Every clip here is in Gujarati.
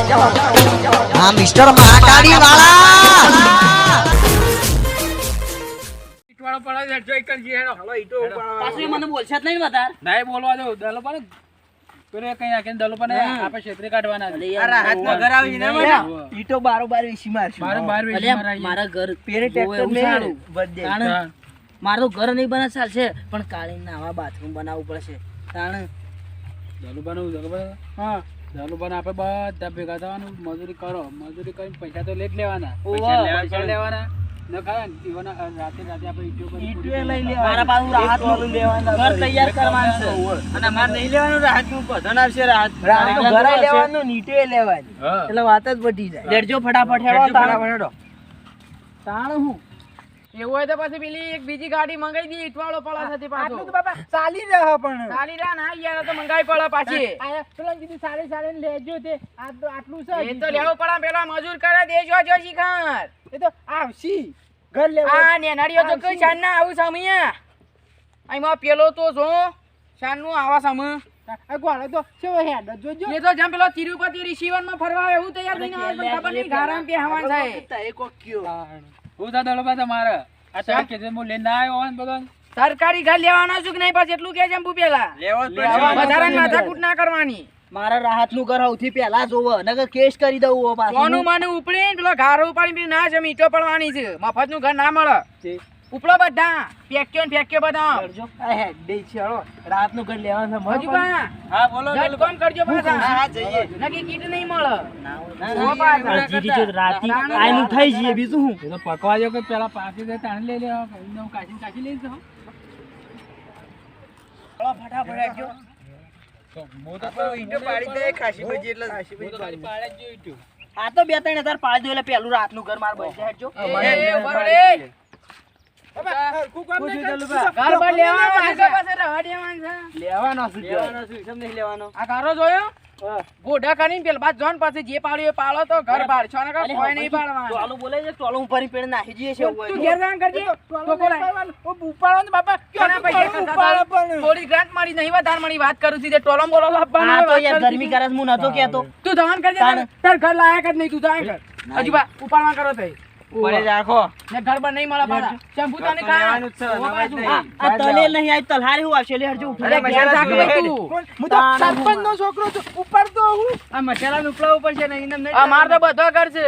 હા મિસ્ટર મહાકાળી વાળા ઈંટવાળો પડે છે, જોઈ કરજે હેડો. પાછું પાછો મને બોલશે નહીં વધારે નહીં બોલવા દો દલો પર પેલો કઈ નાખીને દલો પર આપણે છેતરી કાઢવાના અરે રાહતમાં ઘર આવી ને? ઈટો બારોબાર વેસી મારશું બારો બાર વેસી મારાય. મારા ઘર પેરે ટ્રેક્ટર. તાણે હા. મારું ઘર નહીં બને ચાલશે પણ કાળી નાવા બાથરૂમ બનાવવું પડશે તાણે બનાવું દલો હા દલુભાને આપણે બધા ભેગા થવાનું મજૂરી કરો. મજૂરી કરીને પૈસા તો લેટ લેવાના. પૈસા લેવાના? ન ખાય ને? રાતે રાતે આપણે ઈટો ઈંટો લઈ. મારા પાછું રાહત લેવાના. ઘર તૈયાર કરવાનું છે. અને અમારે નહીં લેવાનું રાહતનું પધન આવશે રાહત. રાહતનું રાહતનું ઘર ઘર લેવાનું નીટે લેવાની. એટલે વાત જ પટી જાય. લેડજો ફટાફટ હેડો હેડજો હેડો. તાણે હું? એવું હોય તો પછી પેલી એક બીજી ગાડી મંગાવી દી ઈંટવાળો પડે છે પાછો. આટલું તો બાપા ચાલી રહ્યો પણ. ચાલી રહ્યા ના યાર તો મંગાવી પડે પાછી. પેલા કીધું સારી સાડી લેજો તે. તો આટલું છે. એ તો લેવું પડે પેલા મજૂર કરે દેજો જો શિખર એ તો આવશી. ઘર લેવા. આ નેનાડીઓ તો કઈ શાન ના આવું સમય આમાં પેલો તો જો શાનનું આવા સામ ગોળો તો કેવો હેડ જોજો. એ તો જેમ પેલો તિરુપતિ ઋષિવનમાં ફરવા આવે એવું તૈયાર થઈને આવે ખબર નહીં ગારામ પે હવાન થાય. એ કોક કયો. હું તો દળો બા તમારે આ તો કે હું લઈને આવ્યો હોય બધો સરકારી ઘર લેવાના છું કે નહીં પછી? એટલું કે છે એમ પેલા લેવો જ વધારે માથાકૂટ ના કરવાની. મારા રાહતનું ઘર સૌથી પહેલા જોવો નગર કેસ કરી દઉં સોનું માનું ઉપડીને પેલો ઘારો ઉપાડી ના જમી મીઠો પડવાની છે. મફતનું ઘર ના મળે. ઉપડો બધા. ફેંક્યો ને ફેંક્યો બધા. કરજો. આ હેડ દે છે રાતનું ઘર લેવાનું છે હજુ બા હા બોલો જટ કોમ કરજો પાછા હા જઈએ. નકી કીટ નહીં મળે. ના, ના, જીરી જો રાતી આયનું થઈ જઈએ બીજું હું તો પકવા જો કે પેલા પાકી દે તાણ લઈ લેવા. હું કાચી કાચી લઈ જાઉં બોલો ફટાફટ હેડજો મો તો ઈંટો પાડી દે ખાસી બજી એટલે ખાસી બજી પાડી પાડે જ જોઈ તું. આ તો બે ત્રણ હજાર પાડી દો એટલે પેલું રાતનું ઘર માર બચી હેડજો. ગોઢા કરીને પેલા બાદ જોન પાસે જે પાડ્યું એ પાડો તો ઘર બાર. છો ને કોઈ નહીં પાડવાનું. ટોલું બોલે છે ટોલું ઉપર પેડ નાખી દઈએ છે તું ઘેર જાણ કરજે. તો બોલાય. ઉપાડો ને બાપા ઘણા ઉપાડો પણ થોડી ગ્રાન્ટ મળી નહીં વધારે મળી વાત કરું છું તે ટોલમ બોલો આપવાનો આ તો યાર ગરમી કરે છે, હું નતો કેતો તું ધવાન કરજે તાર. તાર. ઘર લાયક જ નહીં તું જાય કર. હજુ બા ઉપાડવા કરો તઈ પડે રાખો. ને ઘર પર નહીં મળે જ છે, ઓ પાછું. નવાજ આ તલે નહીં આઈ તલહારી હું આવશે લે હરજો ઉઠી અરે ઘેર રાખ ભાઈ તું હું તો સરપંચ નો છોકરો છું. ઉપાડતો હું. આ મસાલા ઉપલા ઉપર છે નહીં નહીં આ માર તો બધો ઘર છે.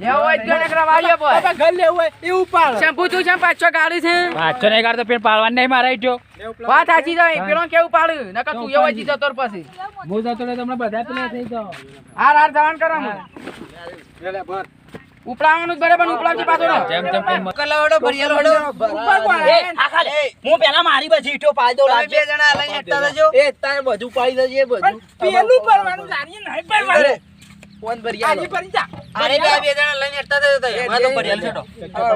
લેવો હોય તો નકરા વાળીએ પર. બાપા ઘર લેવું હોય એ ઉપાડો. શેમ્પુ તું છે પાછો ગાડી છે. પાછો નહીં નહીં વાત સાચી જાય પેલો કેવું પાડ્યું? નકર તું એવો જીતો તોર પછી. હું જતો તમને બધા પેલા થઈ જાઓ. હાર હાર જવાન કરવાનું ઉપડાવાનું જ બરાબર ઉપડાવજે પાછો. જેમ તેમ કલાવડો ભરિયાલ ઉપર કોણ એ આખા લે હું પેલા મારી બચી ઈટો પાડી લાગજે. બે જણા લઈને હેઠતા રહેજો. એ તારે બધું પાડી દેજે બધું. પેલું પરવાનું જાણીએ નહીં પરવાનું કોણ આજી પરી જા. અરે બે બે જણા લઈને હેઠતા રહેજો તઈ એમાં તો ભરિયાલ છોડો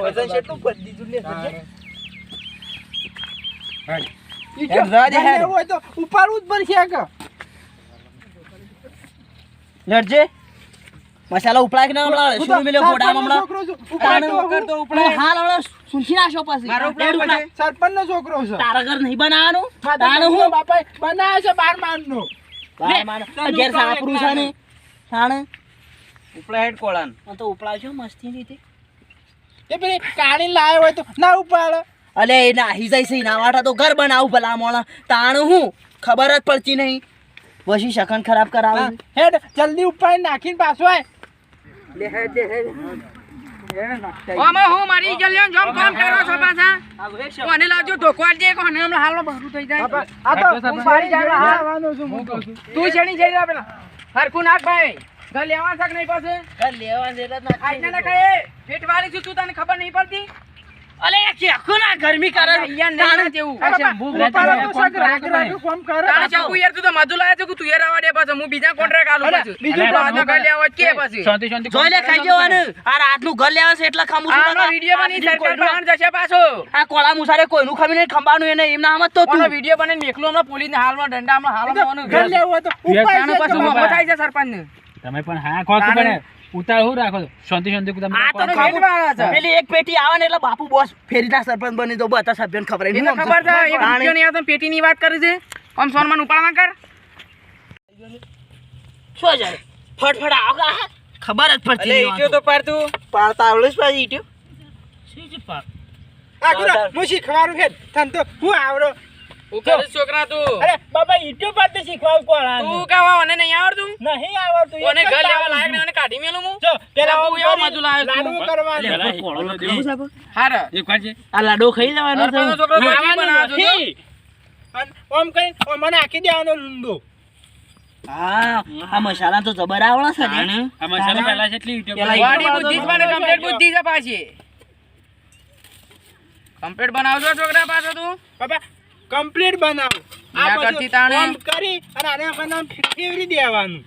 વજન કેટલું ભરી દીધું લે હેડ. રાજે હેડ. હોય તો ઉપાડવું જ પડશે કે લડજે મસાલા ઉપલાય કે ના હમણાં શું મિલ્યો ફોટામાં હમણાં? તાણે હું હાલ હમણાં સુનસી નાખશો પછી. મારો ઉપલા. સરપંચ નો છોકરો છે. તારા ઘર નહીં બનાવવાનું તાણે હું? બાપા બનાવ્યો છે બાર માન નો બાર માન ઘેર સાપરું છે ને તાણે? ઉપલા હેડ કોળાન. તો ઉપલાવશો મસ્તી રીતે એ પેલી કાળી લાવ્યો હોય તો ના ઉપાડ. અલે ના નાહી જાય છે વાટા તો ઘર બનાવું ભલા મોણા. તાણ હું? ખબર જ પડતી નહીં. પછી શકન ખરાબ કરાવે. હેડ જલ્દી ઉપાડી નાખીને પાછો આય. આમાં હું મારી જલ્યો જોમ કામ કરો છો પાછા? કોને લાવજો ઢોકવાડ દે કોને હમણાં હાલમાં બધું થઈ જાય. આ તો હું બારી જાય હા. છું હું કહું છું. તું શેની જઈ રહ્યા પેલા? હરખું નાખ ભાઈ. ઘર લેવા શક નહીં પાસે ઘર લેવા છે એટલે જ ના કહે પેટ વાળી છું તું તને ખબર નહીં પડતી? અલે એ ચેખું ના ગરમી કરે. અહીંયા નહીં ના આ બાપા, ઉપાડો તો સગ રાગ રાગ કોમ કરે. તાણે શંકુ યાર તું તો મધુ લાયા છે કે તું યાર આવા દે પાછો. હું બીજા કોન્ટ્રાક્ટ આલું પાછું. બીજું તો આના ઘર લેવા કે પછી? શાંતિ શાંતિ જોઈ લે ખાઈ જવાનું. આ રાતનું ઘર લેવા છે એટલે ખામું છું નકર વીડિયો બની સરકાર બહાર જશે પાછો. આ કોળા મુસારે કોઈનું ખામી નહીં ખંબાનું એને એમ નામ જ તો તું. વીડિયો બને? મેકલો હમણાં પોલીસને હાલમાં દંડા હમણાં હાલમાં ઘર. લેવું હોય તો પાછું છે મોમો થાય છે સરપંચને. તમે પણ હા કોક પડે ઉતાર હું રાખો શાંતિ શાંતિ આ તો પેલી એક પેટી આવે ને એટલે બાપુ બોસ ફેરીના સરપંચ બની તો બધા સભ્યોને ખબર એ નહીં તો ખબર છે એક રૂપિયો નહીં આવતો પેટીની વાત કરે છે. આમ સોનમાં ઉપાડવા કર. શું જાય ફટફટ આવો ખબર જ પડતી નહીં ઈટ્યો તો પાડતું પાડતા આવડે છે પાછી ઈટ્યો શી? આ ગુરુ, હું શીખવાડું છે તને તો હું આવડો હું છોકરા તું. અરે બાબા ઈટ્યો પાડતે શીખવાડું કોણ તું કાવા મને નહીં આવડતું? નહીં આવડતું કોને ઘર લેવા લાયક ને એને કાઢી મેલું હું? જો પેલા બાપુ આમ મજુ લાવ્યો લાડુ કરવાનું. અલે, કોળો દે. કેવું હાર. એક વાર છે આ લાડો ખાઈ લેવાનો છે છોકરો રોટલી બનાવજો તો. નથી. અને ઓમ કરી મને આખી દેવાનો લૂંડો. હા આ મસાલા તો જબર આવડે છે ને. આ મસાલા પહેલા છે એટલી YouTube પેલા પર. વાડી બુદ્ધિ જ કમ્પ્લીટ બુદ્ધિ છે પાછી. કમ્પ્લીટ બનાવજો છોકરા પાછો તું. બાબા કમ્પ્લીટ બનાવો. આ બધું કરતી તાણે. કરી અને આને આમ ફેરવી દેવાનું.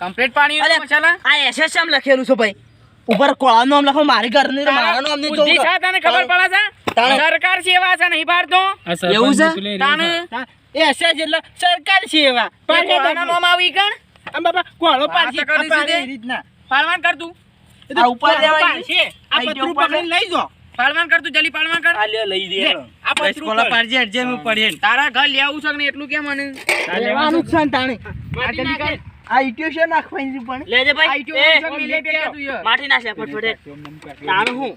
કમ્પ્લીટ પાણી અરે મસાલા આ એસએસએમ લખેલું છે ભાઈ? ઉપર કોળાનું નામ લખો મારી ઘરની તો મારા નામની બુદ્ધિ છે તને ખબર પડે છે? સરકાર સેવા છે નહીં પાડતો? એવું છે? તાણે. હા, એ હશે જ એટલે સરકાર સેવા. પણ કોળાનું નામ આવી કણ આમ બાપા કોળો પાછી કરી દીધે. રીતના. પાલવાન કર તું. આ ઉપર દેવાય છે આ પત્રું પતરું પકડીને લઈ જાઓ. પાલવાન કર તું જલ્દી પાલવાન કર. લઈ દે. આ પતરું પકડ. તારા ઘર લેવું છે ને એટલું કેમ મને? લેવા નુકસાન તાણે. આ જલ્દી કર. આ ઈટ્યો છે નાખવાની પણ. લેજે આ ભાઈ. આ એ, મિલે બે તું ય. માઠી નાખ લે ફટફટ. તાણ હું?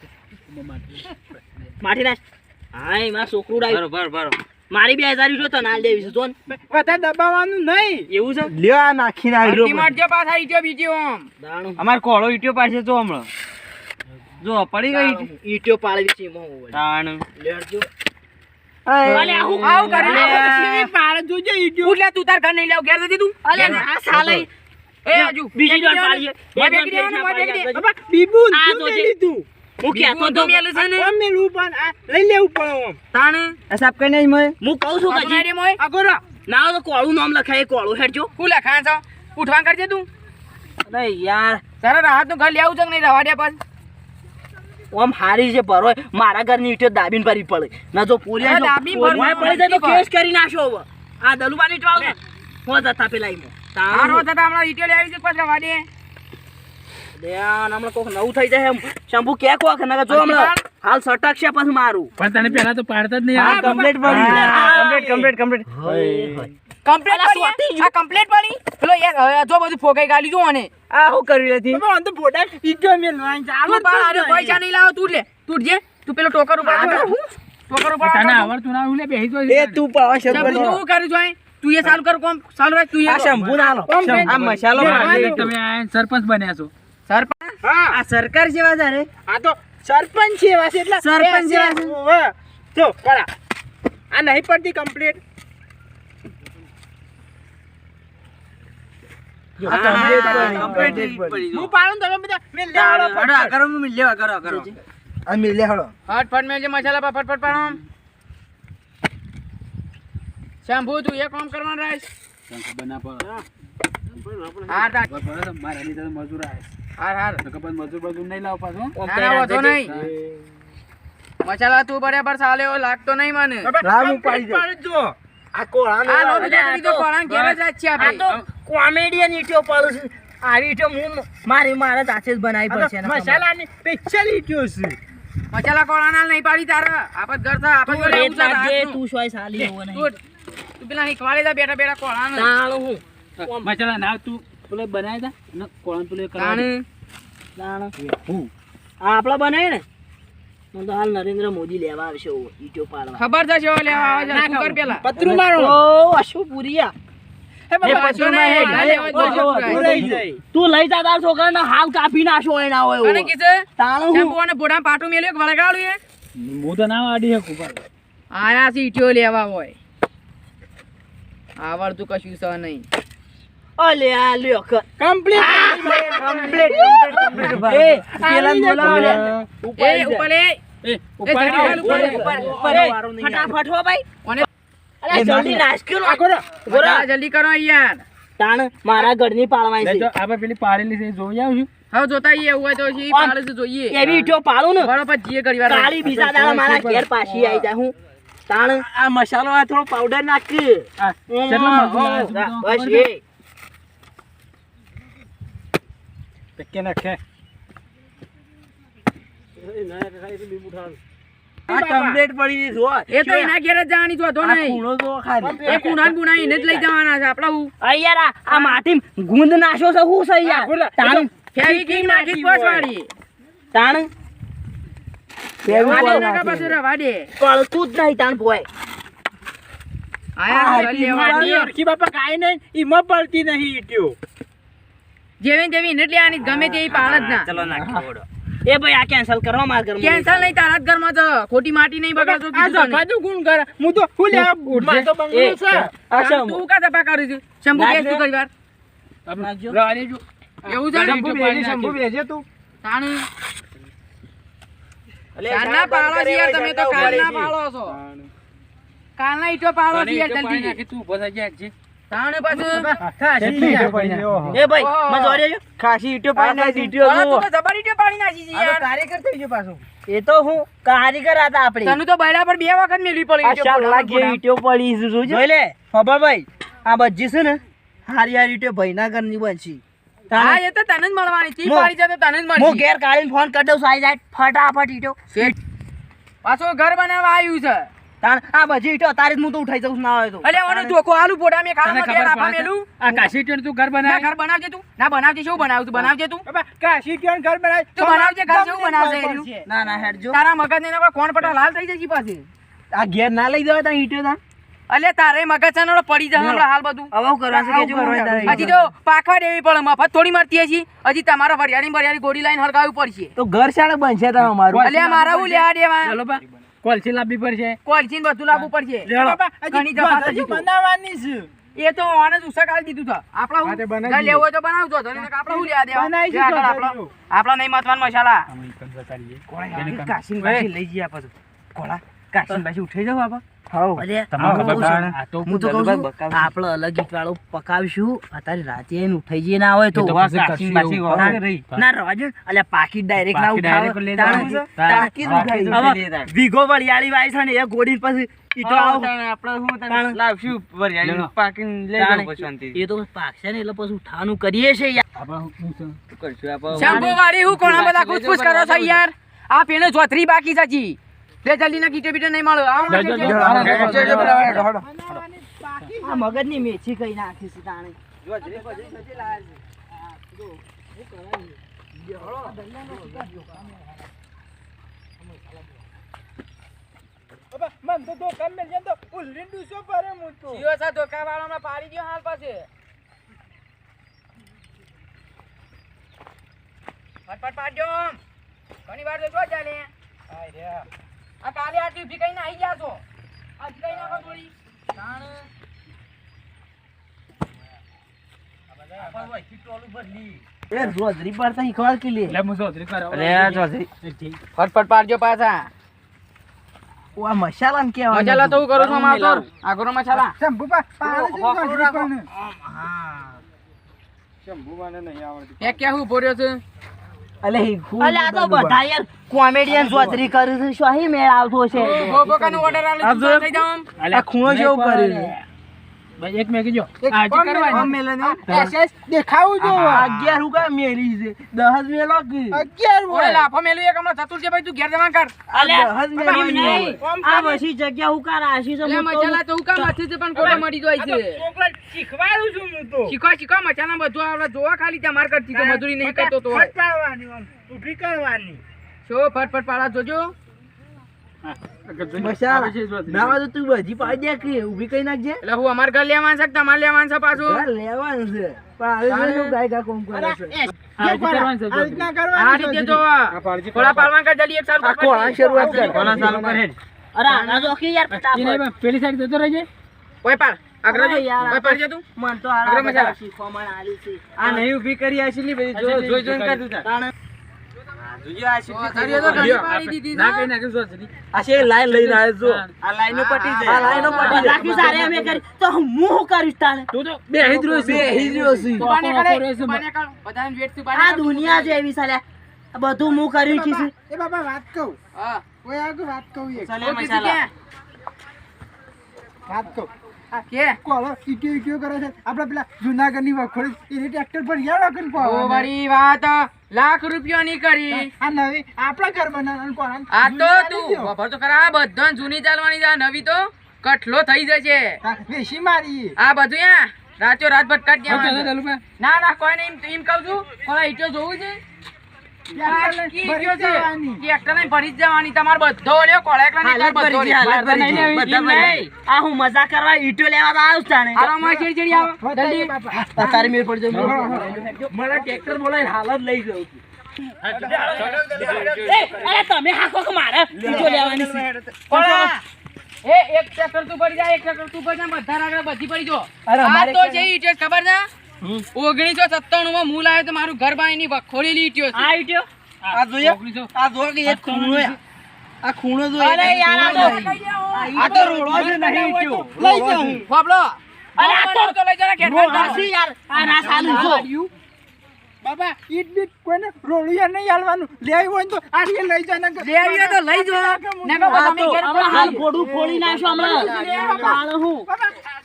માઠી નાખ. હાયમાં છોકરું ડાય. બરોબર મારી બે હજાર જો તને હાલ દેવી છે જોન. વધારે દબાવવાનું નહીં. એવું છે? લ્યો આ નાખીને આવ્યો અડધી માટજો પાછા ઈટો બીજી ઓમ દાણું. અમાર કોળો ઈટ્યો પાડશે તો હમણાં. જો પડી ગઈ ઈટો પાડવી છે એમાં હોય. તાણ. લેડજો? હું ને? હું તો કોળું નામ લખાય કોળું હેડજો હું લખાણ છો? ઉઠવાન કરજે તું. અરે યાર. તારે રાહતનું ઘર લેવું છે નહીં? રવા દે પણ ઓમ હારી છે ભરો મારા ઘરની ઈટો દાબીને ભરી પડે. ના જો અરે દાબી પડી જાય તો કેસ કરી નાખો હવે. આ દલુબાની ઈંટો આવે હું જતા પેલા ઈમો તારો. જતા હમણાં ઈટો લેવી છે પછી રવા દે? ધ્યાન હમણાં કોક નવું થઈ જાય એમ. શંભુ કે કોક ના જો હમણાં હાલ સટક છે પછી મારું. પણ તને પેલા તો પાડતા જ નહીં કમ્પ્લીટ પડી. કમ્પ્લીટ કમ્પ્લીટ કમ્પ્લીટ કમ્પ્લીટ પડી આ કમ્પ્લીટ પડી? પેલો યાર હવે જો બધું ફોકાઈ ગાલી જો અને આ હું કરી લેતી? બાબા, અંત ફોટા ઈટ્યો મે છે. તું પણ આરે પૈસા નહીં લાવો તું લે. તું જે તું પેલો ટોકર ઉપર ટોકર ઉપર તને આવડતું ના લે બેસી તો એ તું પાવા શબ્દ તું શું કરું છું તું એ ચાલુ કર કોમ. ચાલુ રાખ તું એ આ શંભુ ના હાલો. આ મસાલો તમે આ સરપંચ બન્યા છો. સરપંચ? હા. આ સરકાર જેવા છે રે? આ તો સરપંચ જેવા છે એટલે સરપંચ જેવા સેવા છે. હોવે. જો કરા આ નહીં પડતી કમ્પ્લીટ હું પાડું તમે બધા? મેં લેવાડો ફટફટ. કરો હું લેવા કરો કરો. આ મિલે હળો ફટફટ મેં જે મસાલા પર પાડો તું એ કામ કરવાનું રાખ તને ખબર ના પડે. હાર તાર. ખબર પડે તો મારા લીધે તો મજૂર આવે હાર હાર. તો ખબર મજૂર નહીં લાવ પાછું. ના ના નહીં. મસાલા તું બરાબર સાલ્યો એવો લાગતો નહીં મને. રામ ઉપાડી દે. આ કોળાનો આ નો આવે. બીજો બીજો કોળાને ઘેર જ છે આ તો કોમેડિયન ઈંટો પાડું છું આવી હું મારી મારા જાતે જ બનાવી પડશે તો. મસાલાની special ઈટ્યો છે મસાલા કોળાના નહીં પાડી તારે આપત ઘર થા આપત ઘર તું નાખજે, રાતનું. તું સોય સાલી હોવ નહીં. તું તું પેલા શીખવાડી દે બેઠા બેઠા કોળાને તાણું હું મસાલા ના તું પેલો બનાવી દા ને કોણ પેલું કરાવ્યું. તાણે તાણું. આ આપણા બનાવે ને તો હાલ નરેન્દ્ર મોદી લેવા આવશે ઓ પાડવા. ખબર છે શેવો લેવા આવે છે તું કર પેલા? પતરું મારો. ઓ અશુ પુરિયા લઈ જા છોકરા ના હાલ કાપી નાખો એના ના હોય અને એવો. કીધે તાણું હું? શેમ્પુ બોડા પાટું મેલ્યો વળગાડું એ હું તો ના વાડી શકું પણ. આયા લેવા હોય. આવડતું કશું સ નહીં. અલે આ લ્યો ક- Complete. કમ્પ્લીટ કમ્પ્લીટ એ પેલા બોલાવો લે એ ઉપર લે એ ઉપર ઉપર, ઉપર. ઉપર. ઉપર ફટાફટ હો ભાઈ અલે જલ્દી નાખ્યો આ ગોરા. જલ્દી કરો યાર તાણ મારા ઘરની પાડવાની લે છે જો આપણે પેલી પાડેલી છે જોઈ આવું છું. હવે જોતા આઈએ એવું હોય તો એ. પાડે છે જોઈએ. એવી ઈંટો પાડું ને. બરોબર જીએ ઘડી વાર કાળી બીજા દાડા મારા ઘેર પાછી આવી જાય હું. તાણ. આ મસાલો આ થોડો પાવડર નાખી બસ એ. ટકે નાખે આ complete પડી જો. એ તો એના ઘેર જ જવાની તો નહીં. ખૂણો જો ખાલી. એ કુણાન બુણા એને જ લઈ જવાના છે આપડા હું. યાર આ- આ માટી ગુંદ નાશો છે હું છે યાર? તાણ ફેરી કિંગ નાખી જ વાળી. તાણ? ફેવિકોલ રવા દે નાખી. નકા પાછું રવા દે પળતું જ નહીં તાણ પોય આયા લેવાની. અરખી બાપા કાંઈ નહીં ઈમાં પડતી નહીં ઈટ્યો જેવી ને તેવી એને જ ગમે તે પાળ જ ના. ચલો નાખી દો. એ ભાઈ આ કેન્સલ કરો માર ઘર કેન્સલ નહીં તારા જ ઘરમાં છે ખોટી માટી નહીં બગાડતો આ કીધું તને. ગુણ કર. હું તો હું લેવા મારે તો બંગલો છે. આ તું કા દબા કરું છું? શંભુ કે બેસ તું. ઘડી વાર. રવા દેજો. એવું છે? શંભુ બેસી, શંભુ બેસી તું. તાણ. અલે, કાલના પાળો છે યાર તમે તો કાલના પાળો છો. કાલના ઈટો પાળો છે યાર જલ્દી તું ઊભો થઈ જા, હજી. તાણ પાછું? કેટલી ઈટો પડી ગયો એ ભાઈ મજો રહ્યો ખાસી ઈટો પાડી નાખી, ઈટો તો જબર ઈટો પાણી નાખી છે યાર. કારીગર થઈ ગયો પાછો. એ તો હું કારીગર હતા આપણે. તને તો બૈડા પર બે વખત મેલી પડી આ ઈંટો શાક લાગી ઈટો પડી જોજો. જોઈ લે ખબર ભાઈ આ બજી છે ને હારી હારી ભાઈ ભાઈના ઘરની બનશી હા એ તો તને જ મળવાની. ચી પાડી છે તો તને જ હું મળશે ઘેર કાઢીને ફોન કરી દઉં સાઈ જાય ફટાફટ ઈટો. પાછો ઘર બનાવવા આવ્યું છે. તાણ આ બજી ઈટો તારી હું તો ઉઠાઈ જાઉં ના હોય તો. અલે ઓને ધોકો આલુ પોડા મે ખાવા બે રાફા મેલું આ કાશી ઈંટોનું તું ઘર ના ઘર બનાવજે તું. ના બનાવજે શું બનાવું તું? બનાવજે તું? કાશી ઈંટોનું ઘર બનાવે. તું બનાવજે ઘર જેવું બનાવજે ના ના હેડ જો. તારા મગજ ને કોણ પટા લાલ થઈ જશે પાછી આ ઘેર ના લઈ જવાય તા ઈટો તા અલે તારે મગજ છે પડી જશે હમણાં હાલ બધું. હવે હું કરવાનું છે કેજો હજી તો પાખવા દેવી પડે મફત થોડી મળતી હજી હજી તમારો વરિયાળી વરિયાળી ગોળી લાઈન હળગાવવી પડશે. તો ઘર શાણે બનશે તમારું અલે મારા હું લેવા દેવા? ચલો બા. કોલસી લાવવી પડશે. કોલસીન બધું લાવવું પડશે. ઘણી થશે તું. એ તો આને જ ઉસક આલી દીધું છે આપણા તે ના લેવું તો બનાવજો. તો તો હું લેવા દેવા. આપણો આપણા નહીં મતવાન મસાલા. કાશીને લઈ જઈએ પાછું. કોળા, કાશીને પાછી ઉઠાઈ જાઓ આપા. અરે તમને ખબર હું પડે? આ તો હું તો કહું છું આપણે અલગ ઈટ વાળું પકાવીશું. અત્યારે રાતે ઉઠાઈ જઈએ ના હોય તો. ના અલ્યા ડાયરેક્ટ ઉઠાવે. વળિયાળી વાય છે ને એ ગોળી પછી. એ તો પાકશે એટલે પછી ઉઠાવાનું કરીએ છે યાર. આપણે શું છે? શું કરશું? આપણે? શંભુ વાળી હું કોણા બધા ખુશફુશ કરો છો યાર. આ પેલો ચોથરી બાકી છે. લે જલ્દી ના કીટે બીટે નહીં મળે. આ મગજની મેથી કઈ નાખી છે. તાણે જીઓ સા ધોકા વાળામાં પાડી દ્યો હાલ પાસે ફટફટ પાડજો ઘણી વાર તો જો ચાલે. આ કાલે આટલી ઊભી કઈને આવી ગયા છો. આજ કઈ ના થોડી તાણ આ. ફટફટ પાડજો પાછા. ઓ, આ મસાલા ને કેવા મસાલા તો હું કરું છું એ બોર્યો છે? અલે હીખું અલે આ તો બધા યાર કોમેડિયન જોતરી કરે છે શું અહીં મેળ આવતો છે? ઓર્ડર આલે થઈ જાવ અલે, ખૂણો જેવું એક મેં કીધું. આ હજી કરવાની. અગિયાર મેલી છે. દસ મેલો કે? ઓલે લાફો મેલું એક હમણાં ચતુર છે ભાઈ તું ઘેર જમા કર. અલે દસ મેલી નહીં. આ જગ્યા તો- તો છે પણ કોડો જાય છે બધું આવડે જોવા ખાલી તમાર કરતી તો મજૂરી નહીં કરતો તો શો ફટફટ પાડા જોજો મસાલા ના હોય તો તું બધી પાડી દે કે ઊભી કઈ નાખજે એટલે હું. અમાર ઘર લેવાનું છે કે તમારે લેવાનું છે પાછું ઘર લેવાનું છે પણ હવે જો શું ગાયકા કોમ કરે પેલી સાઈડ જતો રહેજે. પાડ. પાડ તું. મન તો આ નહીં ઊભી કરી આ શીલી બધી જો જોઈ જોઈને કરતું તા છે. તો હું શું કરીશ તાણે? તું તો બેહી જ રહ્યો છે. બેહી જ રહ્યો છે. તું બાને વાપરો, કરે, વાપરો છે. તું બાને કર. બધાને વેઠ તું બાને આ કર, તું દુનિયા જેવી સાલ્યા આ બધું હું કર્યું છે હા. ચાલે ઓકે, મસાલા. કે? કે? ઓ વાત. લાખ રૂપિયા ની કરી. આ નવી. આપણા ઘર બનાવવાનું આ તો તું ખબર તો ખરા બધા જૂની ચાલવાની છે, નવી તો કઠલો થઈ જશે. મારી. આ બધું યા રાત્યો રાત ભટકાટ? ના ના કોઈ નહીં એમ- એમ કહું છું કોઈ ઈટો જોવું છે? ભરી જવાની તમારે બધો લ્યો કોળા એકલા બધો ભરી છે, લ્યો. હાલત ભરી છે. બધા એમ ભરી. નહીં. આ હું મજાક કરવા ઈંટો લેવા આવ્યો તાણે. હાલો, અમારે ચીડી ચીડી આવો. જલ્દી. આ તારી પડી જાય. મને ટ્રેક્ટર બોલાવીને હાલ જ લઈ જાઉં છું. એ, અરે તમે હાંકો મારે ઈંટો લેવાની એ એક ટ્રેક્ટર તું પડી જાય એક ચક્કર તું પડી જાય બધા આગળ બધી પડી જો આ તો જે ઈટો છે ખબર છે ઓગણીસો સત્તાણું માં મૂલ આવ્યો તો મારું ઘર બાયની ઈટીઓ લીટ્યો આ ઈંટો? આ જોઈએ? આ જો કે એક ખૂણો આ ખૂણો જો અરે યાર, આ તો- છે. આ તો રોડો છે નહીં ઈંટો. લઈ જાઉં બાબલો અરે આ તો- લઈ જાઓ કે યાર. આ ના સાલું જો. બાબા ઈટ બીટ કોઈને રોળિયા નહીં હાલવાનું લેવી હોય ને તો આટલી લઈ જા ને લેવી તો લઈ જો ને તમે ઘેર હાલ. ફોડું ફોડી નાખશું હમણાં. હું.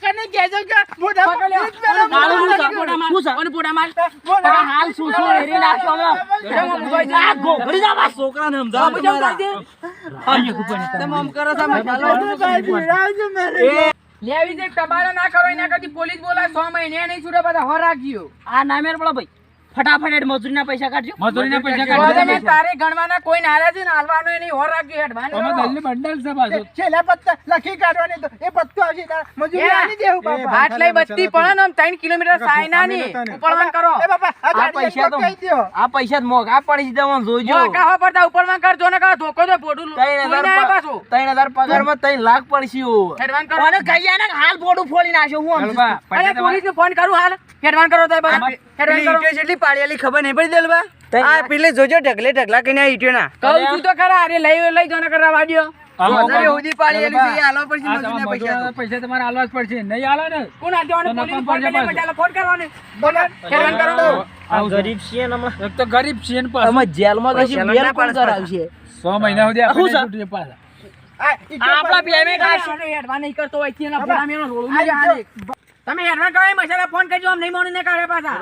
કને કહેજો કે મોઢા પર પકડ્યો. ઈટ પેલા ગાળો હું મોઢા માર. શું છે? માર? હાલ શું શું એરી નાખશું હમણાં. આ ગોખડી જા બા છોકરાને સમજાવો બાબુ જેમ તમારા. કરી તમે આમ કરો છો, ચાલો. આવજો મારે લેવી છે ટબાલો ના કરો એના કરતી પોલીસ બોલાય છ મહિને નહીં છૂટે બધા હો ગયો આ નામેર પડો ભાઈ ફટાફટ મજૂરીના પૈસા કાઢજો. મજૂરીના પૈસા કાઢજો. કાઢી તારે ગણવાના કોઈ નારા છે ને હાલવાનું એ નહીં હો રાખજો હેડવાન અમે દલની બંડલ છે બાજુ છેલ્લા પત્તા લખી કાઢવાની તો એ પત્તો આવશે તારા મજૂરી આની દેવું બાપા. આટલી બત્તી પણ ને આમ ત્રણ કિલોમીટર સાયના ની. ઉપરવાન કરો. એ બાપા આ પૈસા તો કહી દ્યો આ પૈસા તો મોંઘા પડી છે તમે જોજો મોકા હો પડતા ઉપરવાન કરજો ને કા ધોકો તો ના હજાર પાછું. ત્રણ હજાર પગારમાં 3 લાખ પડશે હેડવાન કરો. અને કહીએ ને હાલ ફોડું ફોડી નાખ્યો હું દલુભા, સમજુ. અરે પોલીસ ને ફોન કરું હાલ. હેડવાન કરો તો હેડવાન કરો. પાડેલી ખબર નહીં પડી દેલબા આ પેલે જોજો ઢગલે ઢગલા કઈને આ ઈટ્યો ના કહું છું તો ખરા અરે લઈ લઈ જો કરવા વાડ્યો પૈસા તો. મજૂરોના પૈસા તમારે આલવા જ પડશે. નહીં આલો ને? કોણ આ દેવાનું તો પોલીસ નકામ ફોન પડશે કરીને પાછું. બચાલો ફોન કરવાનો. બોલો. હેડવાન કરો? આ ગરીબ છીએ એક તો ગરીબ છે ને અમે જેલમાં તો બેલ કોણ કરાવશે? સો મહિના સુધી આપણે છૂટીએ પાછા. નહીં કરતો હોય રોળું. તમે કરો એ મસાલા ફોન કરજો આમ નહીં મોની ને કાઢે પાછા.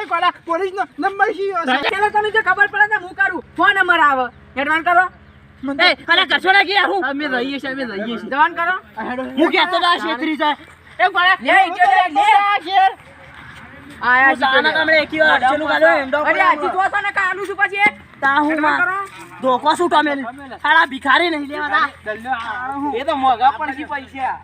એ કોલા પોલીસનો નંબર શી? પેલા તને જો ખબર પડે તો હું કરું. ફોન નંબર આવે. હેડવાન કરો. એ, અલા કશો ના હું? અમે રહીએ છીએ અમે રહીએ છીએ. જવાન કરો. હું કહેતો તો આ છેતરી જાય. એ કોલા લે ઈજો લે લે. આયા જાના તમને એકી વાર અડચેલું ગાલ્યો, એન્ડો અરે. આજી જોશો ને કાનું છું પછી તા હું માં ધોકો શું તમે સાલા ભિખારી નહીં લેવા એ તો મોંઘા પડશે પૈસા.